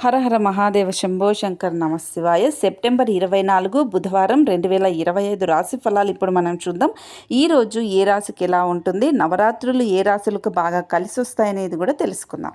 హరహర మహాదేవ శంభో శంకర్ నమశివాయ. సెప్టెంబర్ ఇరవై నాలుగు బుధవారం రెండు వేల ఇరవై ఐదు రాశి ఫలాలు ఇప్పుడు మనం చూద్దాం. ఈ రోజు ఏ రాశికి ఎలా ఉంటుంది? నవరాత్రులు ఏ రాశులకు బాగా కలిసి వస్తాయనేది కూడా తెలుసుకుందాం.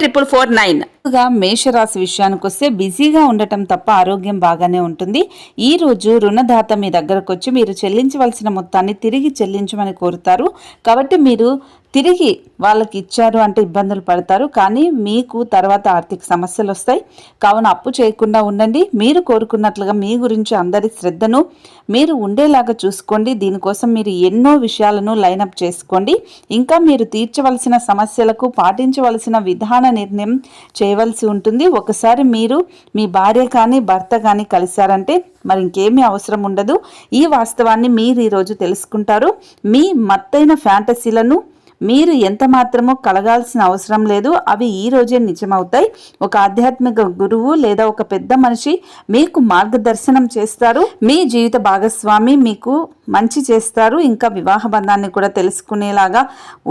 triple four nine మేషరాశి విషయానికి వస్తే బిజీగా ఉండటం తప్ప ఆరోగ్యం బాగానే ఉంటుంది. ఈ రోజు రుణదాత మీ దగ్గరకు వచ్చి మీరు చెల్లించవలసిన మొత్తాన్ని తిరిగి చెల్లించమని కోరుతారు. కాబట్టి మీరు తిరిగి వాళ్ళకి ఇచ్చారు అంటే ఇబ్బందులు పడతారు. కానీ మీకు తర్వాత ఆర్థిక సమస్యలు వస్తాయి. కావున అప్పు చేయకుండా ఉండండి. మీరు కోరుకున్నట్లుగా మీ గురించి అందరి శ్రద్ధను మీరు ఉండేలాగా చూసుకోండి. దీనికోసం మీరు ఎన్నో విషయాలను లైనప్ చేసుకోండి. ఇంకా మీరు తీర్చవలసిన సమస్యలకు పాటించవలసిన విధానం నిర్ణయం చేయవలసి ఉంటుంది. ఒకసారి మీరు మీ భార్య కానీ భర్త కానీ కలిశారంటే మరి ఇంకేమీ అవసరం ఉండదు. ఈ వాస్తవాన్ని మీరు ఈరోజు తెలుసుకుంటారు. మీ మత్తైన ఫ్యాంటసీలను మీరు ఎంత మాత్రమో కలగాల్సిన అవసరం లేదు. అవి ఈ రోజే నిజమవుతాయి. ఒక ఆధ్యాత్మిక గురువు లేదా ఒక పెద్ద మనిషి మీకు మార్గదర్శనం చేస్తారు. మీ జీవిత భాగస్వామి మీకు మంచి చేస్తారు. ఇంకా వివాహ బంధాన్ని కూడా తెలుసుకునేలాగా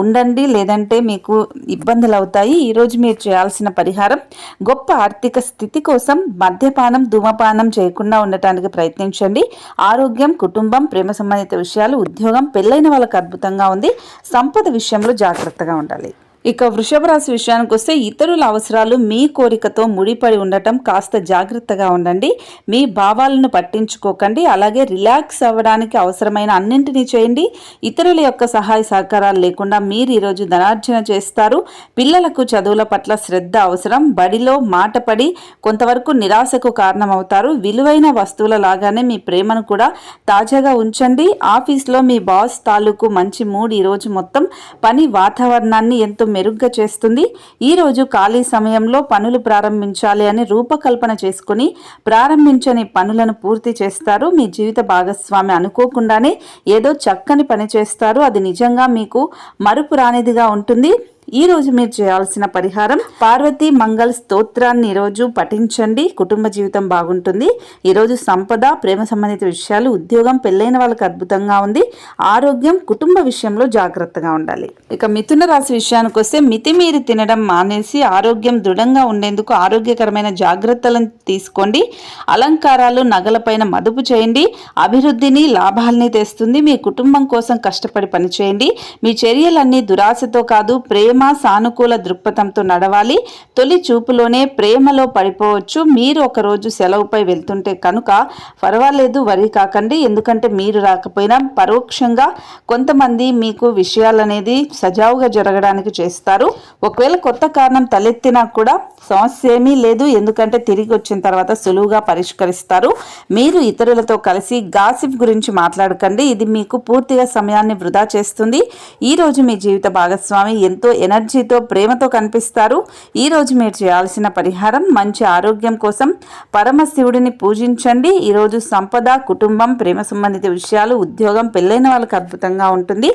ఉండండి. లేదంటే మీకు ఇబ్బందులు అవుతాయి. ఈరోజు మీరు చేయాల్సిన పరిహారం గొప్ప ఆర్థిక స్థితి కోసం మద్యపానం ధూమపానం చేయకుండా ఉండటానికి ప్రయత్నించండి. ఆరోగ్యం కుటుంబం ప్రేమ సంబంధిత విషయాలు ఉద్యోగం పెళ్ళైన వాళ్ళకు అద్భుతంగా ఉంది. సంపద విషయంలో జాగ్రత్తగా ఉండాలి. ఇక వృషభ రాశి విషయానికి వస్తే ఇతరుల అవసరాలు మీ కోరికతో ముడిపడి ఉండటం కాస్త జాగ్రత్తగా ఉండండి. మీ భావాలను పట్టించుకోకండి. అలాగే రిలాక్స్ అవ్వడానికి అవసరమైన అన్నింటినీ చేయండి. ఇతరుల యొక్క సహాయ సహకారాలు లేకుండా మీరు ఈరోజు ధనార్జన చేస్తారు. పిల్లలకు చదువుల పట్ల శ్రద్ధ అవసరం. బడిలో మాట పడి కొంతవరకు నిరాశకు కారణమవుతారు. విలువైన వస్తువుల లాగానే మీ ప్రేమను కూడా తాజాగా ఉంచండి. ఆఫీస్లో మీ బాస్ తాలూకు మంచి మూడ్ ఈరోజు మొత్తం. పని వాతావరణాన్ని ఎంతో మెరుగ్గా చేస్తుంది. ఈరోజు ఖాళీ సమయంలో పనులు ప్రారంభించాలి అని రూపకల్పన చేసుకుని ప్రారంభించని పనులను పూర్తి చేస్తారు. మీ జీవిత భాగస్వామి అనుకోకుండానే ఏదో చక్కని పని చేస్తారు. అది నిజంగా మీకు మరుపు రానిదిగా ఉంటుంది. ఈ రోజు మీరు చేయాల్సిన పరిహారం పార్వతి మంగళ స్తోత్రాన్ని ఈరోజు పఠించండి. కుటుంబ జీవితం బాగుంటుంది. ఈరోజు సంపద ప్రేమ సంబంధిత విషయాలు ఉద్యోగం పెళ్ళైన వాళ్ళకి అద్భుతంగా ఉంది. ఆరోగ్యం కుటుంబ విషయంలో జాగ్రత్తగా ఉండాలి. ఇక మిథున రాశి విషయానికి వస్తే మితిమీరి తినడం మానేసి ఆరోగ్యం దృఢంగా ఉండేందుకు ఆరోగ్యకరమైన జాగ్రత్తలను తీసుకోండి. అలంకారాలు నగలపైన మదుపు చేయండి. అభివృద్ధిని లాభాలని తెస్తుంది. మీ కుటుంబం కోసం కష్టపడి పనిచేయండి. మీ చర్యలన్నీ దురాశతో కాదు ప్రేమ సానుకూల దృక్పథంతో నడవాలి. తొలి చూపులోనే ప్రేమలో పడిపోవచ్చు. మీరు ఒకరోజు సెలవుపై వెళ్తుంటే కనుక పర్వాలేదు వరి కాకండి. ఎందుకంటే మీరు రాకపోయినా పరోక్షంగా కొంతమంది మీకు విషయాలనేది సజావుగా జరగడానికి చేస్తారు. ఒకవేళ కొత్త కారణం తలెత్తినా కూడా సమస్య ఏమీ లేదు. ఎందుకంటే తిరిగి వచ్చిన తర్వాత సులువుగా పరిష్కరిస్తారు. మీరు ఇతరులతో కలిసి గాసిప్ గురించి మాట్లాడకండి. ఇది మీకు పూర్తిగా సమయాన్ని వృధా చేస్తుంది. ఈ రోజు మీ జీవిత భాగస్వామి ఎంతో ఎనర్జీతో ప్రేమతో కనిపిస్తారు. ఈరోజు మీరు చేయాల్సిన పరిహారం మంచి ఆరోగ్యం కోసం పరమశివుడిని పూజించండి. ఈరోజు సంపద కుటుంబం ప్రేమ సంబంధిత విషయాలు ఉద్యోగం పెళ్ళైన వాళ్ళకి అద్భుతంగా ఉంటుంది.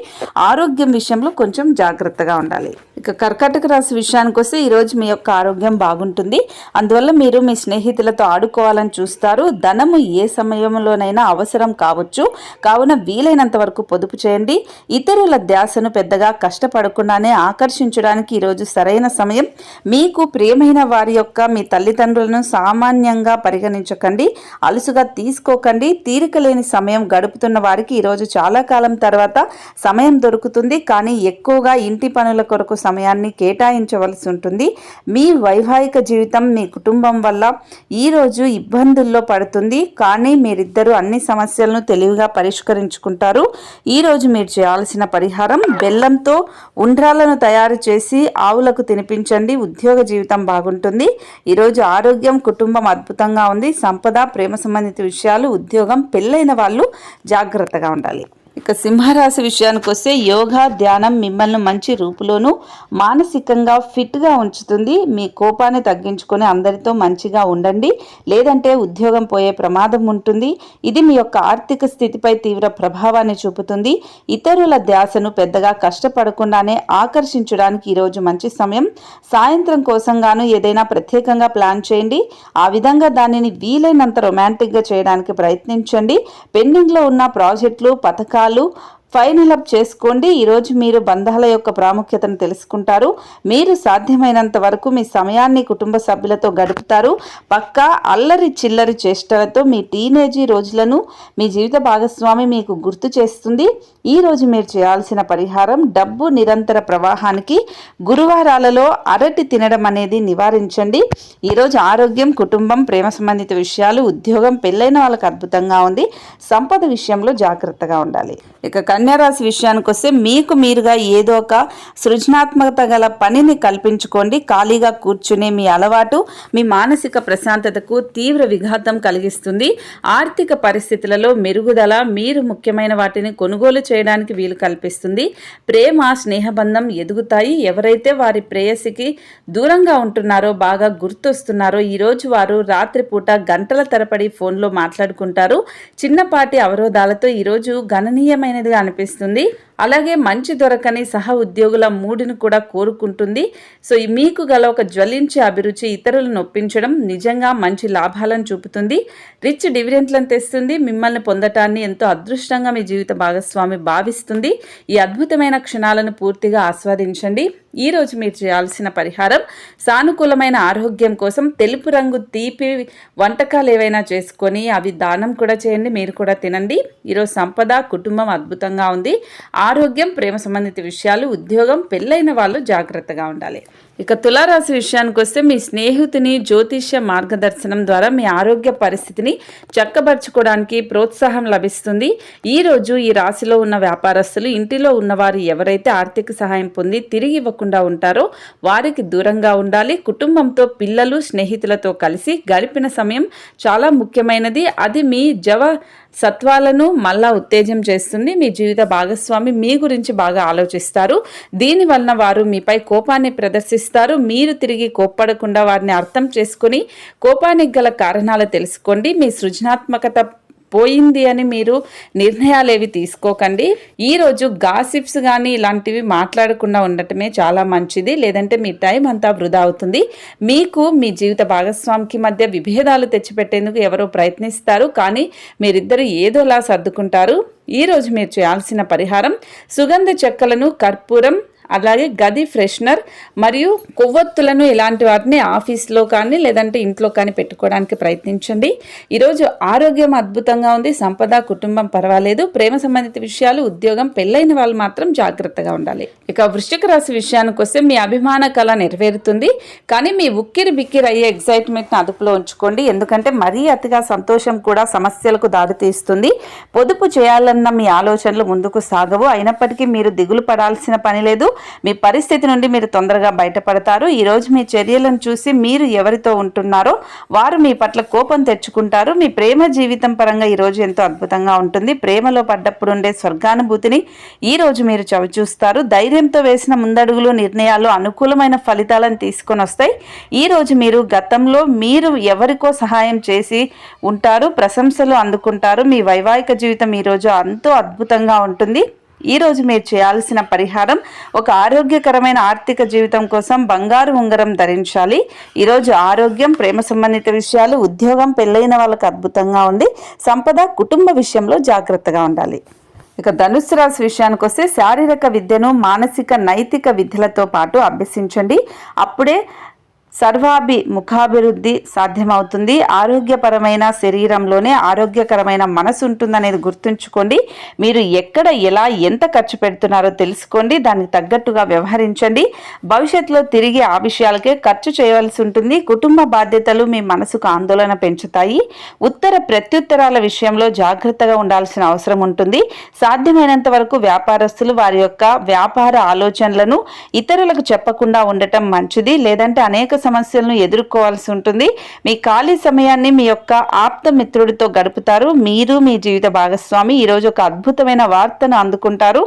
ఆరోగ్యం విషయంలో కొంచెం జాగ్రత్తగా ఉండాలి. ఇక కర్కాటక రాశి విషయానికి వస్తే ఈరోజు మీ యొక్క ఆరోగ్యం బాగుంటుంది. అందువల్ల మీరు మీ స్నేహితులతో ఆడుకోవాలని చూస్తారు. ధనము ఏ సమయంలోనైనా అవసరం కావచ్చు. కావున వీలైనంత వరకు పొదుపు చేయండి. ఇతరుల ధ్యాసను పెద్దగా కష్టపడకుండానే ఆకర్షించడానికి ఈరోజు సరైన సమయం. మీకు ప్రియమైన వారి యొక్క మీ తల్లిదండ్రులను సామాన్యంగా పరిగణించకండి. అలుసుగా తీసుకోకండి. తీరిక లేని సమయం గడుపుతున్న వారికి ఈరోజు చాలా కాలం తర్వాత సమయం దొరుకుతుంది. కానీ ఎక్కువగా ఇంటి పనుల కొరకు సమయాన్ని కేటాయించవలసి ఉంటుంది. మీ వైవాహిక జీవితం మీ కుటుంబం వల్ల ఈరోజు ఇబ్బందుల్లో పడుతుంది. కానీ మీరిద్దరూ అన్ని సమస్యలను తెలివిగా పరిష్కరించుకుంటారు. ఈరోజు మీరు చేయాల్సిన పరిహారం బెల్లంతో ఉండ్రాలను తయారు చేసి ఆవులకు తినిపించండి. ఉద్యోగ జీవితం బాగుంటుంది. ఈరోజు ఆరోగ్యం కుటుంబం అద్భుతంగా ఉంది. సంపద ప్రేమ సంబంధిత విషయాలు ఉద్యోగం పెళ్ళైన వాళ్ళు జాగ్రత్తగా ఉండాలి. ఇక సింహరాశి విషయానికి వస్తే యోగా ధ్యానం మిమ్మల్ని మంచి రూపులోను మానసికంగా ఫిట్గా ఉంచుతుంది. మీ కోపాన్ని తగ్గించుకొని అందరితో మంచిగా ఉండండి. లేదంటే ఉద్యోగం పోయే ప్రమాదం ఉంటుంది. ఇది మీ యొక్క ఆర్థిక స్థితిపై తీవ్ర ప్రభావాన్ని చూపుతుంది. ఇతరుల ధ్యాసను పెద్దగా కష్టపడకుండానే ఆకర్షించడానికి ఈరోజు మంచి సమయం. సాయంత్రం కోసం గాను ఏదైనా ప్రత్యేకంగా ప్లాన్ చేయండి. ఆ విధంగా దానిని వీలైనంత రొమాంటిక్గా చేయడానికి ప్రయత్నించండి. పెండింగ్లో ఉన్న ప్రాజెక్టులు పథకాలు వాళ్ళు ఫైనల్ అప్ చేసుకోండి. ఈరోజు మీరు బంధాల యొక్క ప్రాముఖ్యతను తెలుసుకుంటారు. మీరు సాధ్యమైనంత వరకు మీ సమయాన్ని కుటుంబ సభ్యులతో గడుపుతారు. పక్కా అల్లరి చిల్లరి చేష్టలతో మీ టీనేజీ రోజులను మీ జీవిత భాగస్వామి మీకు గుర్తు చేస్తుంది. ఈ రోజు మీరు చేయాల్సిన పరిహారం డబ్బు నిరంతర ప్రవాహానికి గురువారాలలో అరటి తినడం అనేది నివారించండి. ఈరోజు ఆరోగ్యం కుటుంబం ప్రేమ సంబంధిత విషయాలు ఉద్యోగం పెళ్ళైన వాళ్ళకి అద్భుతంగా ఉంది. సంపద విషయంలో జాగ్రత్తగా ఉండాలి. ఇక కన్యారాశి విషయానికి వస్తే మీకు మీరుగా ఏదో ఒక సృజనాత్మకత గల పనిని కల్పించుకోండి. ఖాళీగా కూర్చునే మీ అలవాటు మీ మానసిక ప్రశాంతతకు తీవ్ర విఘాతం కలిగిస్తుంది. ఆర్థిక పరిస్థితులలో మెరుగుదల మీరు ముఖ్యమైన వాటిని కొనుగోలు చేయడానికి వీలు కల్పిస్తుంది. ప్రేమ స్నేహబంధం ఎదుగుతాయి. ఎవరైతే వారి ప్రేయసికి దూరంగా ఉంటున్నారో బాగా గుర్తొస్తున్నారో ఈరోజు వారు రాత్రిపూట గంటల తరబడి ఫోన్లో మాట్లాడుకుంటారు. చిన్నపాటి అవరోధాలతో ఈరోజు గణనీయమైనదిగా అనిపిస్తుంది అలాగే మంచి దొరకని సహ ఉద్యోగుల మూడిని కూడా కోరుకుంటుంది. సో మీకు గల ఒక జ్వలించే అభిరుచి ఇతరులను ఒప్పించడం నిజంగా మంచి లాభాలను చూపుతుంది. రిచ్ డివిడెంట్లను తెస్తుంది మిమ్మల్ని పొందటాన్ని ఎంతో అదృష్టంగా మీ జీవిత భాగస్వామి భావిస్తుంది. ఈ అద్భుతమైన క్షణాలను పూర్తిగా ఆస్వాదించండి. ఈ రోజు మీరు చేయాల్సిన పరిహారం సానుకూలమైన ఆరోగ్యం కోసం తెలుపు రంగు తీపి వంటకాలు ఏవైనా చేసుకొని అవి దానం కూడా చేయండి మీరు కూడా తినండి. ఈరోజు సంపద కుటుంబం అద్భుతంగా ఉంది. ఆరోగ్యం ప్రేమ సంబంధిత విషయాలు ఉద్యోగం పెళ్ళైన వాళ్ళు జాగ్రత్తగా ఉండాలి. ఇక తులారాశి విషయానికి వస్తే మీ స్నేహితుని జ్యోతిష్య మార్గదర్శనం ద్వారా మీ ఆరోగ్య పరిస్థితిని చక్కబరుచుకోవడానికి ప్రోత్సాహం లభిస్తుంది. ఈ రోజు ఈ రాశిలో ఉన్న వ్యాపారస్తులు ఇంటిలో ఉన్నవారు ఎవరైతే ఆర్థిక సహాయం పొంది తిరిగి ఇవ్వకుండా ఉంటారో వారికి దూరంగా ఉండాలి. కుటుంబంతో పిల్లలు స్నేహితులతో కలిసి గడిపిన సమయం చాలా ముఖ్యమైనది. అది మీ జవ సత్వాలను మళ్ళా ఉత్తేజం చేస్తుంది. మీ జీవిత భాగస్వామి మీ గురించి బాగా ఆలోచిస్తారు. దీనివలన వారు మీపై కోపాన్ని ప్రదర్శిస్తారు. మీరు తిరిగి కోప్పడకుండా వారిని అర్థం చేసుకొని కోపానికి గల కారణాలు తెలుసుకోండి. మీ సృజనాత్మకత పోయింది అని మీరు నిర్ణయాలు ఏవి తీసుకోకండి ఈరోజు గాసిప్స్ కానీ ఇలాంటివి మాట్లాడకుండా ఉండటమే చాలా మంచిది. లేదంటే మీ టైం అంతా వృధా అవుతుంది. మీకు మీ జీవిత భాగస్వామికి మధ్య విభేదాలు తెచ్చిపెట్టేందుకు ఎవరో ప్రయత్నిస్తారు. కానీ మీరిద్దరు ఏదోలా సర్దుకుంటారు. ఈరోజు మీరు చేయాల్సిన పరిహారం సుగంధ చెక్కలను కర్పూరం అలాగే గది ఫ్రెషనర్ మరియు కొవ్వొత్తులను ఇలాంటి వాటిని ఆఫీస్లో కానీ లేదంటే ఇంట్లో కానీ పెట్టుకోవడానికి ప్రయత్నించండి. ఈరోజు ఆరోగ్యం అద్భుతంగా ఉంది సంపద కుటుంబం పర్వాలేదు ప్రేమ సంబంధిత విషయాలు ఉద్యోగం పెళ్ళైన వాళ్ళు మాత్రం జాగ్రత్తగా ఉండాలి. ఇక వృశ్చిక రాశి విషయానికి వస్తే మీ అభిమాన కళ నెరవేరుతుంది కానీ మీ ఉక్కిరి బిక్కిరి అయ్యే ఎగ్జైట్మెంట్ని అదుపులో ఉంచుకోండి. ఎందుకంటే మరీ అతిగా సంతోషం కూడా సమస్యలకు దారితీస్తుంది పొదుపు చేయాలన్న మీ ఆలోచనలు ముందుకు సాగవు. అయినప్పటికీ మీరు దిగులు పడాల్సిన పని లేదు. మీ పరిస్థితి నుండి మీరు తొందరగా బయటపడతారు. ఈరోజు మీ చర్యలను చూసి మీరు ఎవరితో ఉంటున్నారో వారు మీ పట్ల కోపం తెచ్చుకుంటారు. మీ ప్రేమ జీవితం పరంగా ఈరోజు ఎంతో అద్భుతంగా ఉంటుంది. ప్రేమలో పడ్డప్పుడు ఉండే స్వర్గానుభూతిని ఈ రోజు మీరు చవిచూస్తారు. ధైర్యంతో వేసిన ముందడుగులు నిర్ణయాలు అనుకూలమైన ఫలితాలను తీసుకొని వస్తాయి. ఈ రోజు మీరు గతంలో మీరు ఎవరికో సహాయం చేసి ఉంటారు ప్రశంసలు అందుకుంటారు. మీ వైవాహిక జీవితం ఈరోజు ఎంతో అద్భుతంగా ఉంటుంది. ఈ రోజు మీరు చేయాల్సిన పరిహారం ఒక ఆరోగ్యకరమైన ఆర్థిక జీవితం కోసం బంగారు ఉంగరం ధరించాలి. ఈరోజు ఆరోగ్యం ప్రేమ సంబంధిత విషయాలు ఉద్యోగం పెళ్ళైన వాళ్ళకు అద్భుతంగా ఉంది. సంపద కుటుంబ విషయంలో జాగ్రత్తగా ఉండాలి. ఇక ధనుసు రాశి విషయానికి వస్తే శారీరక విద్యను మానసిక నైతిక విద్యలతో పాటు అభ్యసించండి. అప్పుడే సర్వాభి ముఖాభివృద్ధి సాధ్యమవుతుంది. ఆరోగ్యపరమైన శరీరంలోనే ఆరోగ్యకరమైన మనసు ఉంటుందనేది గుర్తుంచుకోండి. మీరు ఎక్కడ ఎలా ఎంత ఖర్చు పెడుతున్నారో తెలుసుకోండి. దానికి తగ్గట్టుగా వ్యవహరించండి. భవిష్యత్తులో తిరిగి ఆ విషయాలకే ఖర్చు చేయవలసి ఉంటుంది. కుటుంబ బాధ్యతలు మీ మనసుకు ఆందోళన పెంచుతాయి. ఉత్తర ప్రత్యుత్తరాల విషయంలో జాగ్రత్తగా ఉండాల్సిన అవసరం ఉంటుంది. సాధ్యమైనంత వరకు వ్యాపారస్తులు వారి యొక్క వ్యాపార ఆలోచనలను ఇతరులకు చెప్పకుండా ఉండటం మంచిది. లేదంటే అనేక సమస్యలను ఎదుర్కోవాల్సి ఉంటుంది. మీ ఖాళీ సమయాన్ని మీ యొక్క ఆప్త మిత్రుడితో గడుపుతారు. మీరు మీ జీవిత భాగస్వామి. ఈరోజు ఒక అద్భుతమైన వార్తను అందుకుంటారు.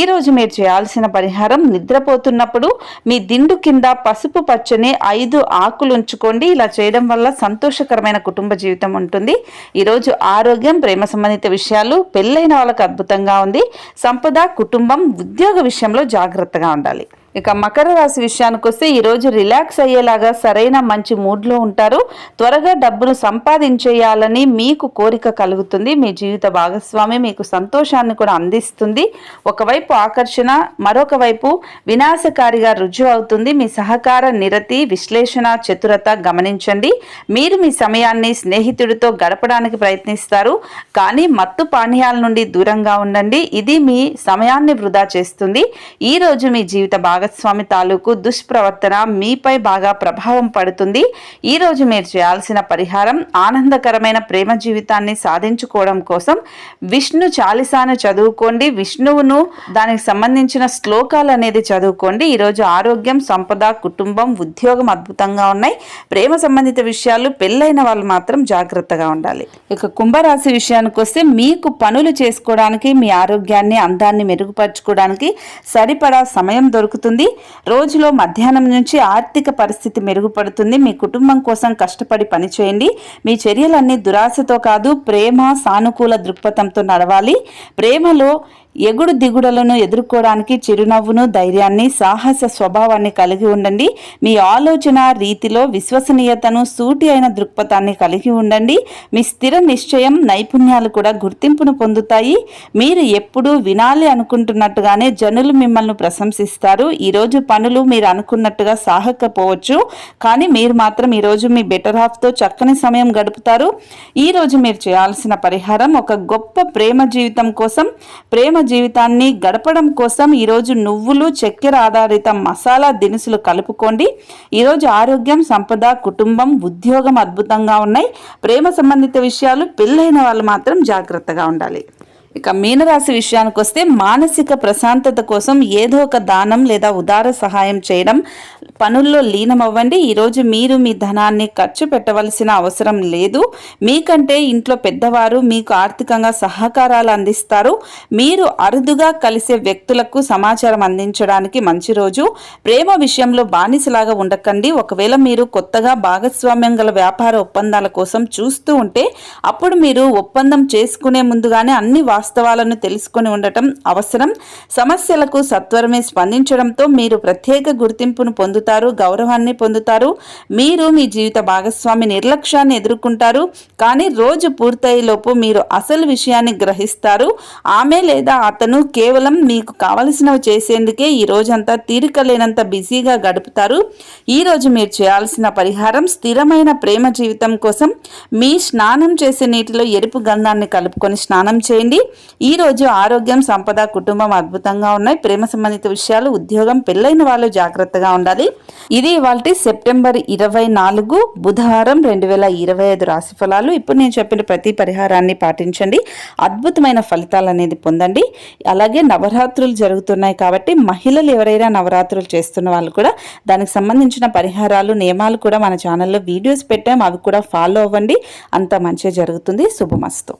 ఈరోజు మీరు చేయాల్సిన పరిహారం నిద్రపోతున్నప్పుడు మీ దిండు కింద పసుపు పచ్చని ఐదు ఆకులు ఉంచుకోండి. ఇలా చేయడం వల్ల సంతోషకరమైన కుటుంబ జీవితం ఉంటుంది. ఈరోజు ఆరోగ్యం ప్రేమ సంబంధిత విషయాలు పెళ్ళైన వాళ్ళకు అద్భుతంగా ఉంది. సంపద కుటుంబం ఉద్యోగ విషయంలో జాగ్రత్తగా ఉండాలి. ఇక మకర రాశి విషయానికి వస్తే ఈరోజు రిలాక్స్ అయ్యేలాగా సరైన మంచి మూడ్లో ఉంటారు. త్వరగా డబ్బును సంపాదించేయాలని మీకు కోరిక కలుగుతుంది. మీ జీవిత భాగస్వామి మీకు సంతోషాన్ని కూడా అందిస్తుంది. ఒకవైపు ఆకర్షణ మరొక వైపు వినాశకారిగా రుజువు అవుతుంది. మీ సహకార నిరతి విశ్లేషణ చతురత గమనించండి. మీరు మీ సమయాన్ని స్నేహితుడితో గడపడానికి ప్రయత్నిస్తారు. కానీ మత్తు పానీయాల నుండి దూరంగా ఉండండి. ఇది మీ సమయాన్ని వృధా చేస్తుంది. ఈ రోజు మీ జీవిత భాగస్వామి తాలూకు దుష్ప్రవర్తన మీపై బాగా ప్రభావం పడుతుంది. ఈ రోజు మీరు చేయాల్సిన పరిహారం ఆనందకరమైన ప్రేమ జీవితాన్ని సాధించుకోవడం కోసం విష్ణు చాలిసాను చదువుకోండి. విష్ణువును దానికి సంబంధించిన శ్లోకాలు అనేది చదువుకోండి. ఈరోజు ఆరోగ్యం సంపద కుటుంబం ఉద్యోగం అద్భుతంగా ఉన్నాయి. ప్రేమ సంబంధిత విషయాలు పెళ్ళైన వాళ్ళు మాత్రం జాగ్రత్తగా ఉండాలి. ఇక కుంభరాశి విషయానికి వస్తే మీకు పనులు చేసుకోవడానికి మీ ఆరోగ్యాన్ని అందాన్ని మెరుగుపరచుకోవడానికి సరిపడా సమయం దొరుకుతుంది. రోజులో మధ్యాహ్నం నుంచి ఆర్థిక పరిస్థితి మెరుగుపడుతుంది. మీ కుటుంబం కోసం కష్టపడి పనిచేయండి. మీ చర్యలన్నీ దురాశతో కాదు ప్రేమ సానుకూల దృక్పథంతో నడవాలి. ప్రేమలో ఎగుడు దిగుడులను ఎదుర్కోవడానికి చిరునవ్వును ధైర్యాన్ని సాహస స్వభావాన్ని కలిగి ఉండండి. మీ ఆలోచన రీతిలో విశ్వసనీయతను సూటి అయిన దృక్పథాన్ని కలిగి ఉండండి. మీ స్థిర నిశ్చయం నైపుణ్యాలు కూడా గుర్తింపును పొందుతాయి. మీరు ఎప్పుడూ వినాలి అనుకుంటున్నట్టుగానే జనులు మిమ్మల్ని ప్రశంసిస్తారు. ఈరోజు పనులు మీరు అనుకున్నట్టుగా సాహకపోవచ్చు కానీ మీరు మాత్రం ఈరోజు మీ బెటర్ హాఫ్తో చక్కని సమయం గడుపుతారు. ఈరోజు మీరు చేయాల్సిన పరిహారం ఒక గొప్ప ప్రేమ జీవితం కోసం ప్రేమ జీవితాన్ని గడపడం కోసం ఈరోజు నువ్వులు చక్కెర ఆధారిత మసాలా దినుసులు కలుపుకోండి. ఈరోజు ఆరోగ్యం సంపద కుటుంబం ఉద్యోగం అద్భుతంగా ఉన్నాయి. ప్రేమ సంబంధిత విషయాలు పెళ్ళైన వాళ్ళు మాత్రం జాగ్రత్తగా ఉండాలి. ఇక మీనరాశి విషయానికి వస్తే మానసిక ప్రశాంతత కోసం ఏదో ఒక దానం లేదా ఉదార సహాయం చేయడం పనుల్లో లీనమవ్వండి. ఈరోజు మీరు మీ ధనాన్ని ఖర్చు పెట్టవలసిన అవసరం లేదు. మీకంటే ఇంట్లో పెద్దవారు మీకు ఆర్థికంగా సహకారాలు అందిస్తారు. మీరు అరుదుగా కలిసే వ్యక్తులకు సమాచారం అందించడానికి మంచి రోజు. ప్రేమ విషయంలో బానిసలాగా ఉండకండి. ఒకవేళ మీరు కొత్తగా భాగస్వామ్యం గల వ్యాపార ఒప్పందాల కోసం చూస్తూ ఉంటే అప్పుడు మీరు ఒప్పందం చేసుకునే ముందుగానే అన్ని వాస్తవాలను తెలుసుకొని ఉండటం అవసరం. సమస్యలకు సత్వరమే స్పందించడంతో మీరు ప్రత్యేక గుర్తింపును పొందుతారు గౌరవాన్ని పొందుతారు. మీరు మీ జీవిత భాగస్వామి నిర్లక్ష్యాన్ని ఎదుర్కొంటారు. కానీ రోజు పూర్తయ్యేలోపు మీరు అసలు విషయాన్ని గ్రహిస్తారు. ఆమె లేదా అతను కేవలం మీకు కావలసినవి చేసేందుకే ఈ రోజంతా తీరిక లేనంత బిజీగా గడుపుతారు. ఈ రోజు మీరు చేయాల్సిన పరిహారం స్థిరమైన ప్రేమ జీవితం కోసం మీ స్నానం చేసే నీటిలో ఎరుపు గంధాన్ని కలుపుకొని స్నానం చేయండి. ఈరోజు ఆరోగ్యం సంపద కుటుంబం అద్భుతంగా ఉన్నాయి. ప్రేమ సంబంధిత విషయాలు ఉద్యోగం పెళ్ళైన వాళ్ళు జాగ్రత్తగా ఉండాలి. ఇది ఇవాళ సెప్టెంబర్ ఇరవై నాలుగు బుధవారం రెండు వేల ఇరవై ఐదు రాశి ఫలాలు. ఇప్పుడు నేను చెప్పిన ప్రతి పరిహారాన్ని పాటించండి. అద్భుతమైన ఫలితాలు అనేది పొందండి. అలాగే నవరాత్రులు జరుగుతున్నాయి కాబట్టి మహిళలు ఎవరైనా నవరాత్రులు చేస్తున్న వాళ్ళు కూడా దానికి సంబంధించిన పరిహారాలు నియమాలు కూడా మన ఛానల్లో వీడియోస్ పెట్టాం. అవి కూడా ఫాలో అవ్వండి. అంత మంచిగా జరుగుతుంది. శుభమస్తు.